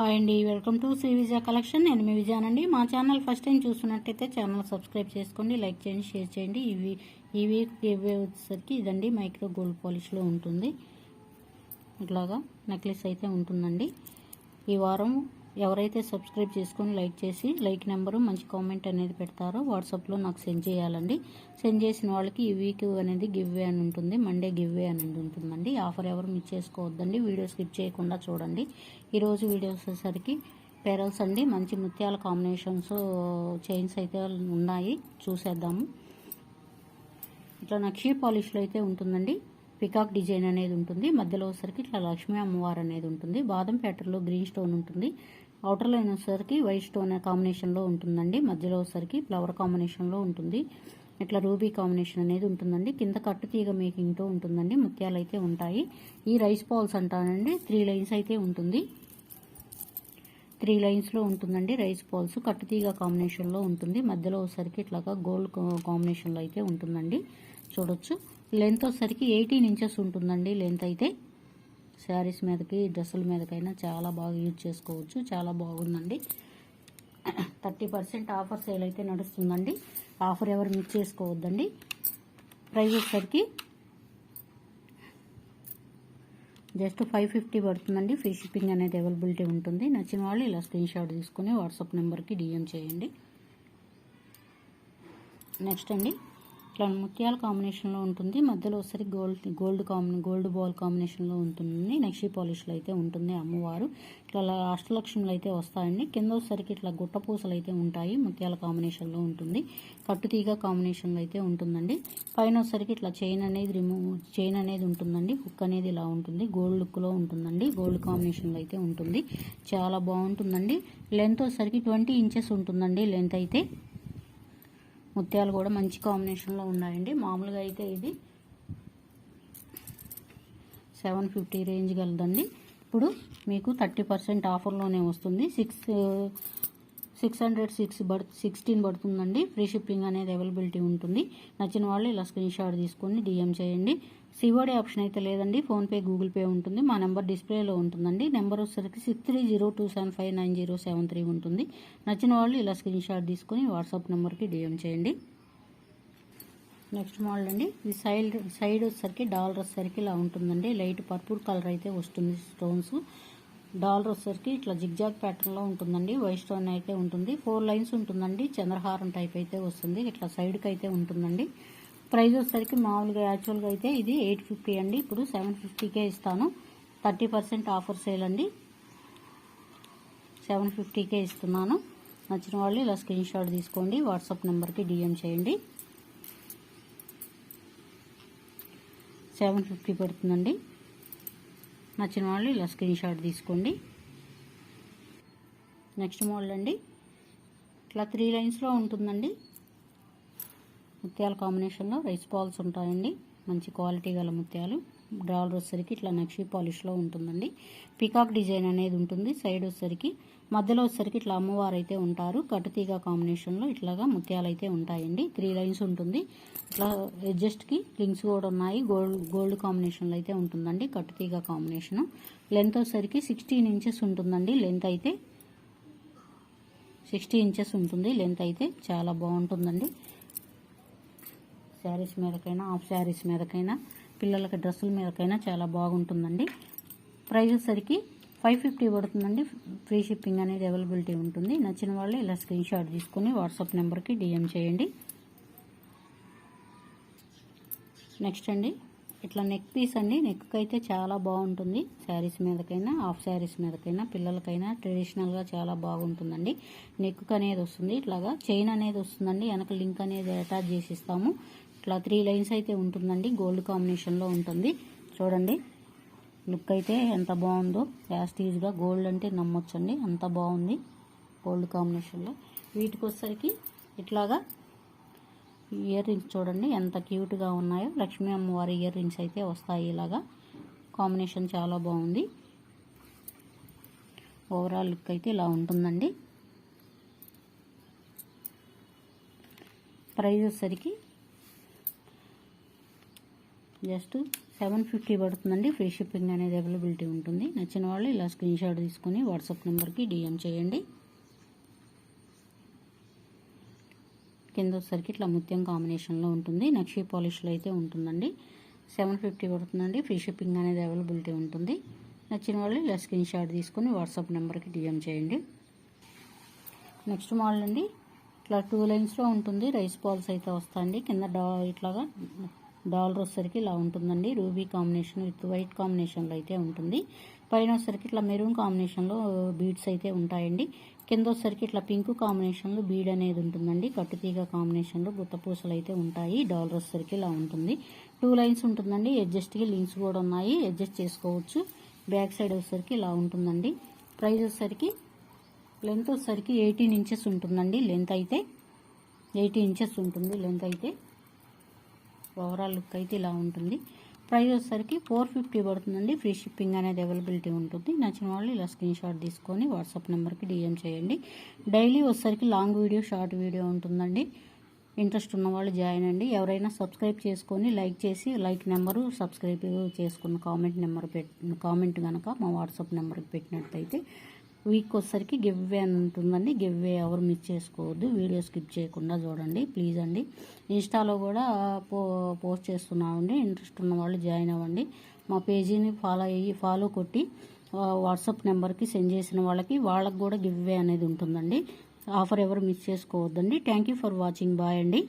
Hi అండి welcome to Sri Vijaya collection. నేను మీ విజయానండి మా ఛానల్ ఫస్ట్ టైం చూస్తున్నట్టయితే ఛానల్ సబ్స్క్రైబ్ చేసుకోండి లైక్ చేయండి షేర్ చేయండి. ఇవి ఈ వీక్ ఇవే వచ్చేసరికి ఇదండి మైక్రో గోల్డ్ పాలిష్లో ఉంటుంది. ఇట్లాగా నెక్లెస్ అయితే ఉంటుందండి. ఈ వారం ఎవరైతే సబ్స్క్రైబ్ చేసుకొని లైక్ చేసి లైక్ నెంబరు మంచి కామెంట్ అనేది పెడతారో వాట్సాప్లో నాకు సెండ్ చేయాలండి. సెండ్ చేసిన వాళ్ళకి ఈ వీక్ అనేది గివ్ వే అని ఉంటుంది మండే గివ్ వే అనేది ఉంటుందండి. ఆఫర్ ఎవరు మిస్ చేసుకోవద్దండి వీడియో స్కిప్ చేయకుండా చూడండి. ఈరోజు వీడియో వచ్చేసరికి పెరల్స్ అండి మంచి ముత్యాల కాంబినేషన్స్ చైన్స్ అయితే ఉన్నాయి చూసేద్దాము. ఇట్లా నక్షీ పాలిష్లో అయితే ఉంటుందండి పికాక్ డిజైన్ అనేది ఉంటుంది మధ్యలో వచ్చేసరికి ఇట్లా లక్ష్మీ అమ్మవారు అనేది ఉంటుంది బాదం ప్యాటర్లో గ్రీన్ స్టోన్ ఉంటుంది అవుటర్ లైన్ వచ్చేసరికి వైట్ స్టోన్ కాంబినేషన్లో ఉంటుందండి. మధ్యలో వచ్చేసరికి ఫ్లవర్ కాంబినేషన్లో ఉంటుంది. ఇట్లా రూబీ కాంబినేషన్ అనేది ఉంటుందండి. కింద కట్టు తీగ మేకింగ్తో ఉంటుందండి. ముత్యాలు అయితే ఉంటాయి. ఈ రైస్ పాల్స్ అంటానండి. త్రీ లైన్స్ అయితే ఉంటుంది. త్రీ లైన్స్లో ఉంటుందండి రైస్ పాల్స్ కట్టుతీగ కాంబినేషన్లో ఉంటుంది. మధ్యలో వచ్చేసరికి ఇట్లాగా గోల్డ్ కాంబినేషన్లో అయితే ఉంటుందండి. చూడొచ్చు. లెంత్ వచ్చేసరికి ఎయిటీన్ ఇంచెస్ ఉంటుందండి. లెంత్ అయితే. శారీస్ మీదకి డ్రెస్సుల మీదకైనా చాలా బాగా యూజ్ చేసుకోవచ్చు. చాలా బాగుందండి. థర్టీ పర్సెంట్ ఆఫర్ సేల్ అయితే నడుస్తుందండి. ఆఫర్ ఎవరు మిస్ చేసుకోవద్దండి. ప్రైస్ వచ్చేసరికి జస్ట్ ఫైవ్ ఫిఫ్టీ పడుతుందండి. ఫ్రీ షిప్పింగ్ అనేది అవైలబిలిటీ ఉంటుంది. నచ్చిన వాళ్ళు ఇలా స్క్రీన్ షాట్ తీసుకుని వాట్సాప్ నెంబర్కి డిఎం చేయండి. నెక్స్ట్ అండి. ఇట్లా ముత్యాల కాంబినేషన్లో ఉంటుంది. మధ్యలో ఒకసారి గోల్డ్ గోల్డ్ కాంబినే గోల్డ్ బాల్ కాంబినేషన్లో ఉంటుంది. నెక్స్ట్ పాలిష్లో అయితే ఉంటుంది అమ్మవారు. ఇట్లా అష్టలక్ష్ములు అయితే వస్తాయండి. కింద ఒకసారికి ఇట్లా గుట్ట పూసలు అయితే ఉంటాయి. ముత్యాల కాంబినేషన్లో ఉంటుంది. కట్టుతీగ కాంబినేషన్లో అయితే ఉంటుందండి. పైన ఒకసారికి ఇట్లా చైన్ అనేది రిమూవ్ చైన్ అనేది ఉంటుందండి. హుక్ అనేది ఇలా ఉంటుంది. గోల్డ్ లుక్లో ఉంటుందండి. గోల్డ్ కాంబినేషన్లో అయితే ఉంటుంది. చాలా బాగుంటుందండి. లెంత్ వచ్చేసరికి ట్వంటీ ఇంచెస్ ఉంటుందండి. లెంత్ అయితే ముత్యాలు కూడా మంచి కాంబినేషన్లో ఉన్నాయండి. మామూలుగా అయితే ఇది సెవెన్ ఫిఫ్టీ రేంజ్ కలదండి ఇప్పుడు మీకు థర్టీ పర్సెంట్ ఆఫర్లోనే వస్తుంది. సిక్స్ సిక్స్ హండ్రెడ్ సిక్స్ పడు సిక్స్టీన్ పడుతుందండి. ఫ్రీ షిప్పింగ్ అనేది అవైలబిలిటీ ఉంటుంది. నచ్చిన వాళ్ళు ఇలా స్క్రీన్ షాట్ తీసుకొని డిఎం చేయండి. సిఓడి ఆప్షన్ అయితే లేదండి. ఫోన్పే గూగుల్ పే ఉంటుంది. మా నెంబర్ డిస్ప్లేలో ఉంటుందండి. నెంబర్ వచ్చేసరికి six three zero two seven five nine zero seven three ఉంటుంది. నచ్చిన వాళ్ళు ఇలా స్క్రీన్ షాట్ తీసుకొని వాట్సాప్ నెంబర్కి డిఎం చేయండి. నెక్స్ట్ మోడల్ అండి. ఇది సైడ్ సైడ్ వచ్చేసరికి డాలర్ వచ్చేసరికి ఇలా ఉంటుందండి. లైట్ పర్పుల్ కలర్ అయితే వస్తుంది స్టోన్స్ డాలర్ వచ్చేసరికి ఇట్లా జిగ్జాగ్ ప్యాటర్న్లో ఉంటుందండి. వైట్ స్టోన్ అయితే ఉంటుంది. ఫోర్ లైన్స్ ఉంటుందండి. చంద్రహారం టైప్ అయితే వస్తుంది. ఇట్లా సైడ్కి అయితే ఉంటుందండి. ప్రైస్ వచ్చేసరికి మామూలుగా యాక్చువల్గా అయితే ఇది ఎయిట్ ఫిఫ్టీ అండి. ఇప్పుడు సెవెన్ ఫిఫ్టీకే ఇస్తాను. థర్టీ పర్సెంట్ ఆఫర్ సేల్ అండి. సెవెన్ ఫిఫ్టీకే ఇస్తున్నాను. నచ్చిన వాళ్ళు ఇలా స్క్రీన్ షాట్ తీసుకోండి. వాట్సాప్ నెంబర్కి డిఎం చేయండి. సెవెన్ ఫిఫ్టీ పడుతుందండి. నచ్చిన వాళ్ళు ఇలా స్క్రీన్ షాట్ తీసుకోండి. నెక్స్ట్ మోడల్ అండి. ఇట్లా త్రీ లైన్స్లో ఉంటుందండి. ముత్యాల కాంబినేషన్లో రైస్ బాల్స్ ఉంటాయండి. మంచి క్వాలిటీ గల ముత్యాలు. డ్రాల్ వచ్చేసరికి ఇట్లా నక్షి పాలిష్లో ఉంటుందండి. పికాక్ డిజైన్ అనేది ఉంటుంది సైడ్ వచ్చేసరికి. మధ్యలో వచ్చేసరికి ఇట్లా అమ్మవారు అయితే ఉంటారు. కటుతీగ కాంబినేషన్లో ఇట్లాగా ముత్యాలు అయితే ఉంటాయండి. త్రీ లైన్స్ ఉంటుంది. ఇట్లా ఎడ్జస్ట్కి లింక్స్ కూడా ఉన్నాయి. గోల్డ్ గోల్డ్ కాంబినేషన్లో అయితే ఉంటుందండి. కట్టుతీగ కాంబినేషన్. లెంత్ వచ్చేసరికి సిక్స్టీన్ ఇంచెస్ ఉంటుందండి. లెంత్ అయితే సిక్స్టీ ఇంచెస్ ఉంటుంది. లెంత్ అయితే చాలా బాగుంటుందండి. శారీస్ మీదకైనా హాఫ్ శారీస్ మీదకైనా పిల్లలకి డ్రెస్సుల మీదకైనా చాలా బాగుంటుందండి. ప్రైజ్ వచ్చేసరికి ఫైవ్ ఫిఫ్టీ పడుతుందండి. ఫ్రీ షిప్పింగ్ అనేది అవైలబిలిటీ ఉంటుంది. నచ్చిన వాళ్ళు ఇలా స్క్రీన్ షాట్ తీసుకొని వాట్సాప్ నెంబర్కి డిఎం చేయండి. నెక్స్ట్ అండి. ఇట్లా నెక్ పీస్ అండి. నెక్ అయితే చాలా బాగుంటుంది. శారీస్ మీదకైనా హాఫ్ శారీస్ మీదకైనా పిల్లలకైనా ట్రెడిషనల్గా చాలా బాగుంటుందండి. నెక్ అనేది వస్తుంది ఇట్లాగా. చైన్ అనేది వస్తుందండి. వెనక లింక్ అనేది అటాచ్ చేసి ఇస్తాము ఇట్లా త్రీ లైన్స్ అయితే ఉంటుందండి. గోల్డ్ కాంబినేషన్లో ఉంటుంది. చూడండి. లుక్ అయితే ఎంత బాగుందో. యాస్టీజ్గా గోల్డ్ అంటే నమ్మొచ్చండి. అంత బాగుంది. గోల్డ్ కాంబినేషన్లో వీటికి వచ్చేసరికి ఇట్లాగా ఇయర్ రింగ్స్ చూడండి ఎంత క్యూట్గా ఉన్నాయో. లక్ష్మీ అమ్మవారి ఇయర్ రింగ్స్ అయితే వస్తాయి ఇలాగా. కాంబినేషన్ చాలా బాగుంది. ఓవరాల్ లుక్ అయితే ఇలా ఉంటుందండి. ప్రైజ్ వచ్చేసరికి జస్ట్ సెవెన్ ఫిఫ్టీ పడుతుందండి. ఫ్రీ షిప్పింగ్ అనేది అవైలబిలిటీ ఉంటుంది. నచ్చిన వాళ్ళు ఇలా స్క్రీన్ షాట్ తీసుకొని వాట్సాప్ నెంబర్కి డిఎం చేయండి. కింద వచ్చేసరికి ఇట్లా ముత్యం కాంబినేషన్లో ఉంటుంది. నక్షి పాలిష్లో అయితే ఉంటుందండి. సెవెన్ ఫిఫ్టీ పడుతుందండి. ఫ్రీ షిప్పింగ్ అనేది అవైలబిలిటీ ఉంటుంది. నచ్చిన వాళ్ళు ఇలా స్క్రీన్ షాట్ తీసుకొని వాట్సాప్ నెంబర్కి డిఎం చేయండి. నెక్స్ట్ మోడల్ అండి. ఇట్లా టూ లైన్స్లో ఉంటుంది. రైస్ బాల్స్ అయితే వస్తాయండి. కింద డా ఇట్లాగా డాలర్ వచ్చేసరికి ఇలా ఉంటుందండి. రూబీ కాంబినేషన్ విత్ వైట్ కాంబినేషన్లో అయితే ఉంటుంది. పైన వచ్చేసరికి ఇట్లా మెరూన్ కాంబినేషన్లో బీడ్స్ అయితే ఉంటాయండి. కింద వచ్చేసరికి ఇట్లా పింక్ కాంబినేషన్లో బీడ్ అనేది ఉంటుందండి. కట్టుతీగ కాంబినేషన్లో గుత్తపూసలు అయితే ఉంటాయి. డాలర్ వచ్చేసరికి ఇలా ఉంటుంది. టూ లైన్స్ ఉంటుందండి. అడ్జస్ట్కి లింక్స్ కూడా ఉన్నాయి. అడ్జస్ట్ చేసుకోవచ్చు. బ్యాక్ సైడ్ వచ్చేసరికి ఇలా ఉంటుందండి. ప్రైస్ వచ్చేసరికి లెంత్ వచ్చేసరికి ఎయిటీన్ ఇంచెస్ ఉంటుందండి. లెంత్ అయితే ఎయిటీన్ ఇంచెస్ ఉంటుంది. లెంత్ అయితే ఓవరాల్ లుక్ అయితే ఇలా ఉంటుంది. ప్రైస్ వచ్చేసరికి ఫోర్ ఫిఫ్టీ పడుతుందండి. ఫ్రీ షిప్పింగ్ అనేది అవైలబిలిటీ ఉంటుంది. నచ్చిన వాళ్ళు ఇలా స్క్రీన్ షాట్ తీసుకొని వాట్సాప్ నెంబర్కి డిఎం చేయండి. డైలీ వచ్చేసరికి లాంగ్ వీడియో షార్ట్ వీడియో ఉంటుందండి. ఇంట్రెస్ట్ ఉన్న వాళ్ళు జాయిన్ అండి ఎవరైనా సబ్స్క్రైబ్ చేసుకొని లైక్ చేసి లైక్ నెంబరు సబ్స్క్రైబ్ చేసుకున్న కామెంట్ నెంబర్ పెట్ కామెంట్ కనుక మా వాట్సాప్ నెంబర్కి పెట్టినట్టయితే వీక్ వచ్చేసరికి గివ్ వే అని ఉంటుందండి. గివ్ వే ఎవరు మిస్ చేసుకోవద్దు. వీడియో స్కిప్ చేయకుండా చూడండి. ప్లీజ్ అండి. ఇన్స్టాలో కూడా పో పోస్ట్ చేస్తున్నామండి. ఇంట్రెస్ట్ ఉన్న వాళ్ళు జాయిన్ అవ్వండి. మా పేజీని ఫాలో అయ్యి ఫాలో కొట్టి వాట్సాప్ నెంబర్కి సెండ్ చేసిన వాళ్ళకి వాళ్ళకి కూడా గివ్ వే అనేది ఉంటుందండి. ఆఫర్ ఎవరు మిస్ చేసుకోవద్దండి. Thank you for watching. Bye అండి.